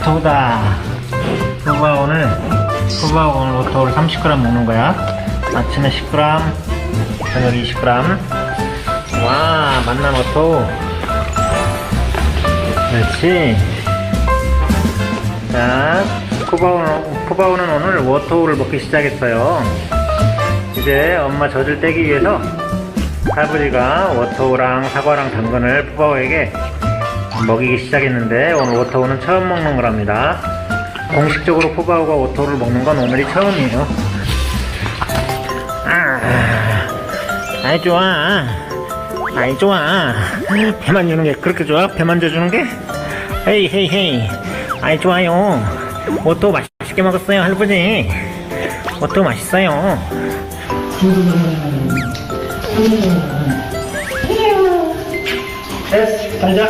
워터다. 푸바 오늘, 푸바 오늘 워터를 30g 먹는 거야. 아침에 10g, 저녁 20g. 와, 만난 워터. 그렇지. 자, 푸바오는 오늘 워터를 먹기 시작했어요. 이제 엄마 젖을 떼기 위해서 할아버지가 워터우랑 사과랑 당근을 푸바오에게 먹이기 시작했는데 오늘 워터우는 처음 먹는 거랍니다. 공식적으로 푸바오가 워터우를 먹는 건 오늘이 처음이에요. 아, 아이 좋아. 아이 좋아. 배만 주는 게 그렇게 좋아? 배만 져주는 게? 헤이 헤이 헤이. 아이 좋아요. 워터우 맛있게 먹었어요 할아버지. 워터우 맛있어요. 됐어, 가자.